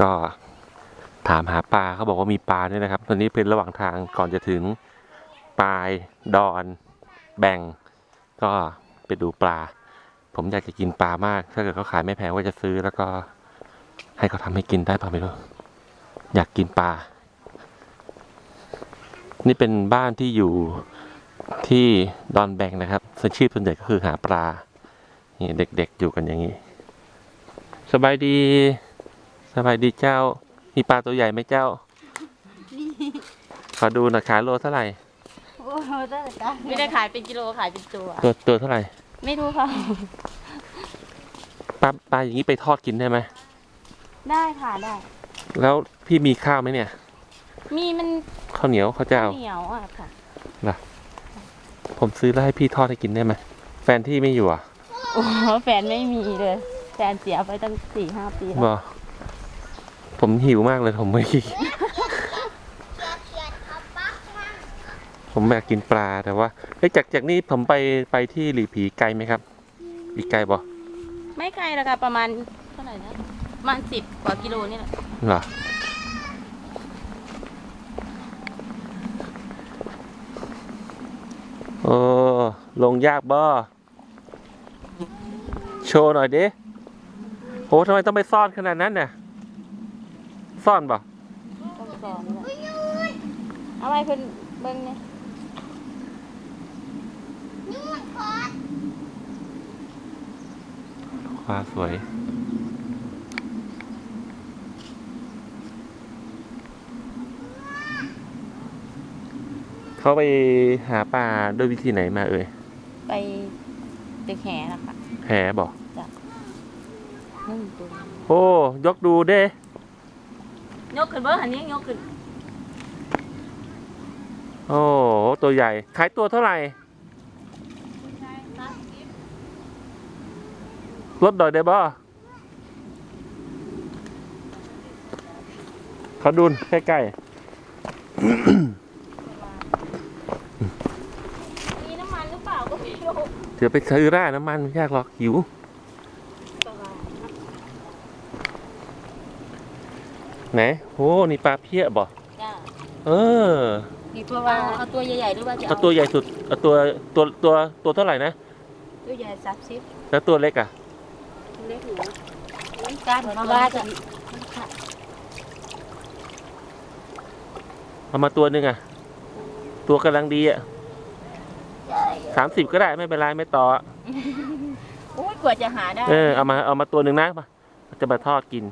ก็ถามหาปลาเขาบอกว่ามีปลาด้วยนะครับ ตอนนี้เป็นระหว่างทางก่อนจะถึงปลายดอน แบ่ง ก็ไปดูปลา ผมอยากจะกินปลามาก ถ้าเกิดเขาขายไม่แพงว่าจะซื้อแล้วก็ให้เขาทำให้กินได้ป่าไม่รู้อยากกินปลา นี่เป็นบ้านที่อยู่ที่ดอนแบงนะครับอาชีพส่วนใหญ่ก็คือหาปลา นี่เด็กๆอยู่กันอย่างนี้ สบายดี สบายดีเจ้า มีปลาตัวใหญ่ไหมเจ้า ขอดูหน่อยขายโลเท่าไหร่ โอ้โหได้จ้ะไม่ได้ขายเป็นกิโลขายเป็นตัวตัวตัวเท่าไหร่ ไม่รู้ค่ะ ปลาปลาอย่างนี้ไปทอดกินได้ไหม ได้ค่ะได้ แล้วพี่มีข้าวไหมเนี่ย มีมันข้าวเหนียวข้าวเจ้า เหนียวอะค่ะ ผมซื้อแล้วให้พี่ทอดให้กินได้ไหม แฟนที่ไม่อยู่อะโอ้โหแฟนไม่มีเลย แฟนเสียไปตั้งสี่ห้าปีแล้ว บอก ผมหิวมากเลยผมไม่ผมอยากกินปลาแต่ว่าเฮ้ยจากจากนี้ผมไปไปที่หลีผีไกลไหมครับ อีกไกลบ่ไม่ไกลแล้วค่ะประมาณเท่าไหร่นะประมาณสิบกว่ากิโลนี่แหละเหรอโอ้ลงยากบ่โชว์หน่อยดิโหทำไมต้องไปซ่อนขนาดนั้นน่ะ ซ่อนบ่ต้องสอนเลยเอาไว้เพิ่นเบิ่งเนี่ยฟ้าสวย เขาไปหาปลาด้วยวิธีไหนมาเอ่ย ไปตึกแห่นะคะแหบอก นึ่งตัว โอ้ ยกดูเด้ ยกขึ้นเบิ่งอันนี้ยกขึ้นโอ้ตัวใหญ่ ขายตัวเท่าไหร่ ลดดอยได้บ่เขาดุนใกล้มีน้ำมันหรือเปล่าก็ไม่รู้ ๆเดี๋ยวไปซื้อร้านน้ำมันไม่ยากหรอกหิว ไหนโอ้นี่ปลาเพี้ยบ่จ้าเออกี่ตัววางเอาตัวใหญ่ๆหรือว่าจะเอาตัวใหญ่สุดเอาตัวตัวตัวตัวเท่าไหร่นะตัวใหญ่สามสิบแล้วตัวเล็กอะเล็กหนูการมาว่าจะเอามาตัวหนึ่งอะ ตัวกำลังดีอะสามสิบก็ได้ไม่เป็นไรไม่ต่ออะอุ้ยกว่าจะหาได้ เออเอามาเอามาตัวหนึ่งนะมาจะมาทอดกิน